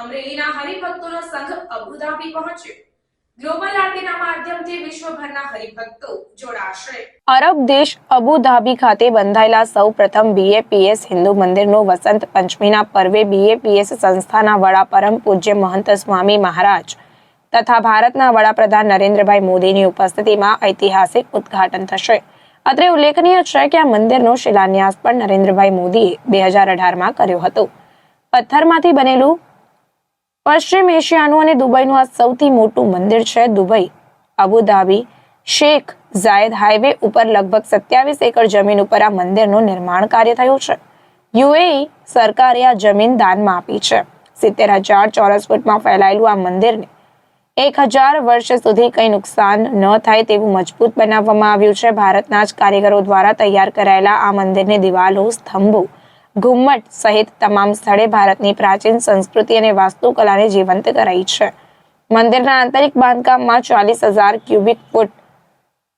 અમરેલીના હરિભક્તોનો સંઘ અબુધાબી પહોંચ્યો. ગ્લોબલ આરતીના માધ્યમથી વિશ્વભરના હરિભક્તો જોડાશે. અરબ દેશ અબુધાબી ખાતે બંધાયેલા સૌ પ્રથમ બીએપીએસ હિન્દુ મંદિરનું વસંત પંચમીના પર્વે બીએપીએસ સંસ્થાના વડા પરમ પૂજ્ય મહંત સ્વામી મહારાજ તથા ભારતના વડાપ્રધાન નરેન્દ્રભાઈ મોદીની ઉપસ્થિતિમાં ઐતિહાસિક ઉદ્ઘાટન થશે. અત્રે ઉલ્લેખનીય છે કે આ મંદિરનો શિલાન્યાસ પણ નરેન્દ્રભાઈ મોદીએ બે હજાર અઢારમાં કર્યો હતો. પથ્થરમાંથી બનેલું પશ્ચિમ એશિયાનું અને દુબઈનું આ સૌથી મોટું મંદિર છે Dubai. Abu Dhabi, Sheikh Zayed highway ઉપર લગભગ સત્યાવીસ એકર જમીન ઉપર આ મંદિરનું નિર્માણ કાર્ય થયું છે. યુએઈ સરકારે આ જમીન દાનમાં આપી છે. સિત્તેર હજાર ચોરસ ફૂટમાં ફેલાયેલું આ મંદિરને એક હજાર વર્ષ સુધી કંઈ નુકસાન ન થાય તેવું મજબૂત બનાવવામાં આવ્યું છે. ભારતના જ કારીગરો દ્વારા તૈયાર કરાયેલા આ મંદિરની દિવાલો, સ્તંભો ઘુમ્મટ સહિત તમામ સ્થળે ભારતની પ્રાચીન સંસ્કૃતિ અને વાસ્તુકલાને જીવંત કરાઈ છે. મંદિરના આંતરિક બાંધકામમાં ચાલીસ હજાર ક્યુબિક ફૂટ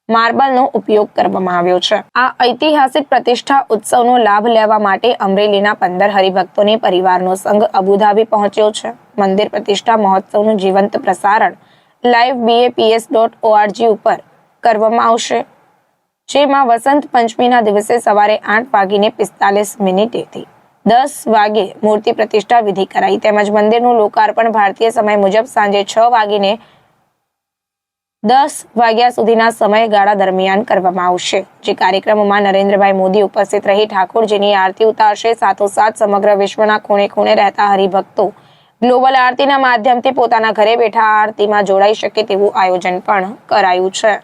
માર્બલનો ઉપયોગ કરવામાં આવ્યો છે. આ ઐતિહાસિક પ્રતિષ્ઠા ઉત્સવનો લાભ લેવા માટે અમરેલીના પંદર હરિભક્તોની પરિવારનો સંઘ અબુધાબી પહોંચ્યો છે. મંદિર પ્રતિષ્ઠા મહોત્સવનું જીવંત પ્રસારણ લાઈવ બીએપીએસ ડોટ ઓઆરજી ઉપર કરવામાં આવશે. જેમાં વસંત પંચમીના દિવસે સવારે આઠ વાગીને પિસ્તાલીસ મિનિટેથી દસ વાગે મૂર્તિ પ્રતિષ્ઠા વિધિ કરાઈ. તેમજ મંદિરનું લોકાર્પણ ભારતીય સમય મુજબ સાંજે છ વાગીને દસ વાગ્યા સુધીના સમયગાળા દરમિયાન કરવામાં આવશે. જે કાર્યક્રમમાં નરેન્દ્રભાઈ મોદી ઉપસ્થિત રહી ઠાકોરજીની આરતી ઉતારશે. સાથોસાથ સમગ્ર વિશ્વના ખૂણે ખૂણે રહેતા હરિભક્તો ગ્લોબલ આરતીના માધ્યમથી પોતાના ઘરે બેઠા આરતીમાં જોડાઈ શકે તેવું આયોજન પણ કરાયું છે.